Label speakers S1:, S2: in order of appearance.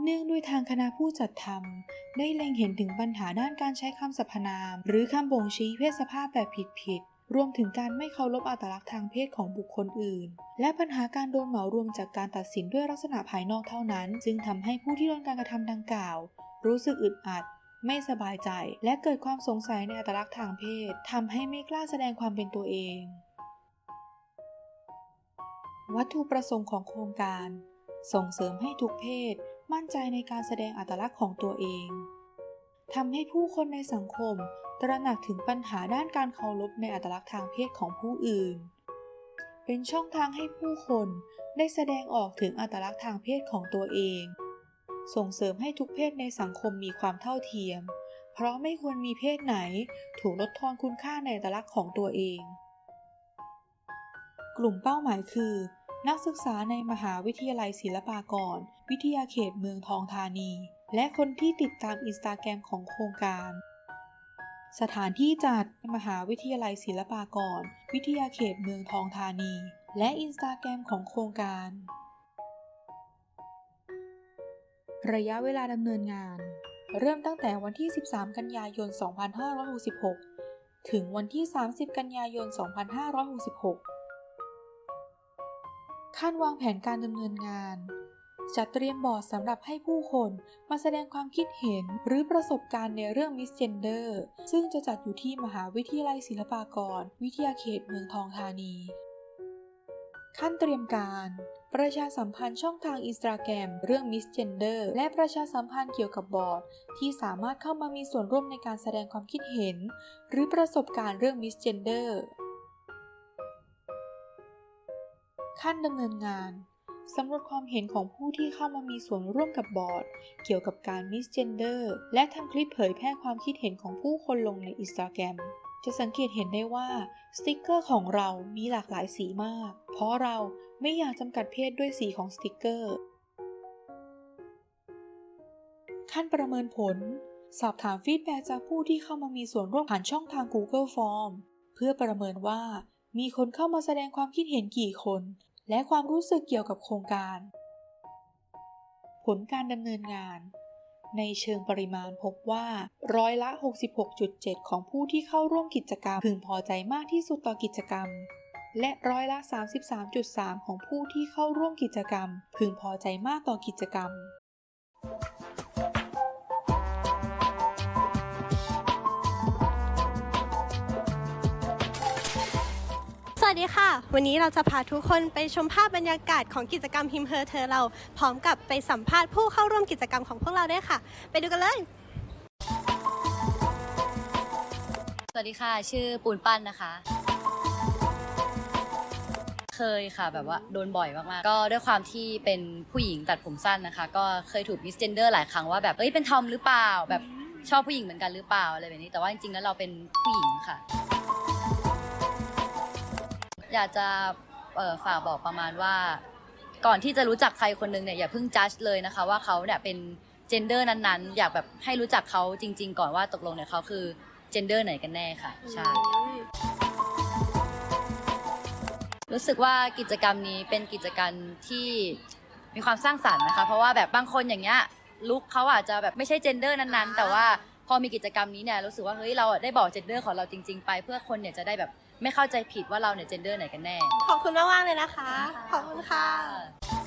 S1: เนื่องด้วยทางคณะผู้จัดทำได้เล็งเห็นถึงปัญหาด้านการใช้คำสรรพนาม หรือคำบ่งชี้เพศสภาพแบบผิดๆรวมถึงการไม่เคารพอัตลักษณ์ทางเพศของบุคคลอื่น และปัญหาการโดนเหมารวมจากการตัดสินด้วยลักษณะภายนอกเท่านั้น จึงทำให้ผู้ที่โดนการกระทำดังกล่าว รู้สึกอึดอัด ไม่สบายใจ และเกิดความสงสัยในอัตลักษณ์ทางเพศทำให้ไม่กล้าแสดงความเป็นตัวเอง วัตถุประสงค์ของโครงการ ส่งเสริมให้ทุกเพศ มั่นใจในการแสดงอัตลักษณ์ของตัวเองทำให้ผู้คนในสังคมตระหนักถึงปัญหาด้านการเคารพในอัตลักษณ์ทางเพศของผู้อื่น เป็นช่องทางให้ผู้คนได้แสดงออกถึงอัตลักษณ์ทางเพศของตัวเอง ส่งเสริมให้ทุกเพศในสังคมมีความเท่าเทียม เพราะไม่ควรมีเพศไหนถูกลดทอนคุณค่าในอัตลักษณ์ของตัวเอง กลุ่มเป้าหมายคือ นักศึกษาในมหาวิทยาลัยศิลปากร วิทยาเขตเมืองทองธานี และคนที่ติดตามอินสตาแกรมของโครงการ สถานที่จัดมหาวิทยาลัยศิลปากร วิทยาเขตเมืองทองธานี และอินสตาแกรมของโครงการ ระยะเวลาดำเนินงาน เริ่มตั้งแต่วันที่ 13 กันยายน 2566 ถึงวันที่ 30 กันยายน 2566 ขั้นวางแผนการดำเนินงาน จัดเตรียมบอร์ดสำหรับให้ผู้คนมาแสดงความคิดเห็นหรือประสบการณ์ในเรื่องมิสเจนเดอร์ซึ่งจะจัดอยู่ที่มหาวิทยาลัยศิลปากร วิทยาเขตเมืองทองธานี ขั้นเตรียมการ ประชาสัมพันธ์ช่องทางอินสตาแกรมเรื่องมิสเจนเดอร์และประชาสัมพันธ์เกี่ยวกับบอร์ด ที่สามารถเข้ามามีส่วนร่วมในการแสดงความคิดเห็น หรือประสบการณ์เรื่องมิสเจนเดอร์ ขั้นดำเนินงานสำรวจความเห็นของผู้ที่เข้ามามีส่วนร่วมกับบอร์ด เกี่ยวกับการมิสเจนเดอร์และทำคลิปเผยแพร่ความคิดเห็นของผู้คนลงในอินสตาแกรมจะสังเกตเห็นได้ว่าสติกเกอร์ของเรามีหลากหลายสีมาก เพราะเราไม่อยากจำกัดเพศด้วยสีของสติกเกอร์ ขั้นประเมินผล สอบถามฟีดแบ็จากผู้ที่เข้ามามีส่วนร่วมผ่านช่องทาง Google Form เพื่อประเมินว่ามีคนเข้ามาแสดงความคิดเห็นกี่คน และความรู้สึกเกี่ยวกับโครงการ ผลการดำเนินงาน ในเชิงปริมาณพบว่าร้อยละ 66.7 ของผู้ที่เข้าร่วมกิจกรรมพึงพอใจมากที่สุดต่อกิจกรรม และร้อยละ 33.3 ของผู้ที่เข้าร่วมกิจกรรม พึงพอใจมากต่อกิจกรรม
S2: วัสดีค่ะ วันนี้เราจะพาทุกคนไปชมภาพบรรยากาศของกิจกรรมฮิมเพอเธอเรา พร้อมกับไปสัมภาษณ์ผู้เข้าร่วมกิจกรรมของพวกเราด้วยค่ะ ไปดูกันเลย
S3: สวัสดีค่ะ ชื่อปูนปั้นนะคะ เคยค่ะแบบว่าโดนบ่อยมากๆ ก็ด้วยความที่เป็นผู้หญิงตัดผมสั้นนะคะ ก็เคยถูกมิสเจนเดอร์หลายครั้งว่าแบบเอ้ยเป็นทอมหรือเปล่าแบบชอบผู้หญิงเหมือนกันหรือเปล่าอะไรแบบนี้ แต่ว่าจริงๆแล้วเราเป็นผู้หญิงค่ะ อยากจะฝากบอกประมาณว่า ก่อนที่จะรู้จักใครคนหนึงเนี่ยอย่าเพิ่งจัดเลยนะคะว่าเขาเนี่ยเป็นเจนเดอร์นั้นๆ อยากแบบให้รู้จักเขาจริง ๆ ก่อนว่าตกลงเนี่ยเขาคือเจนเดอร์ไหนกันแน่ค่ะใช่รู้สึกว่ากิจกรรมนี้เป็นกิจกรรมที่มีความสร้างสรรค์นะคะ เพราะว่าแบบบางคนอย่างเงี้ยลุคเขาอาจจะแบบไม่ใช่เจนเดอร์นั้นๆ แต่ว่า พอมีกิจกรรมนี้เนี่ยรู้สึกว่าเฮ้ยเราอะได้บอกเจนเดอร์ของเราจริง ๆ ไป เพื่อคนเนี่ยจะได้แบบไม่เข้าใจผิดว่าเราเนี่ยเจนเดอร์ไหนกันแน่
S2: ขอบคุณมากๆเลยนะคะ ขอบคุณค่ะ
S3: ค่ะ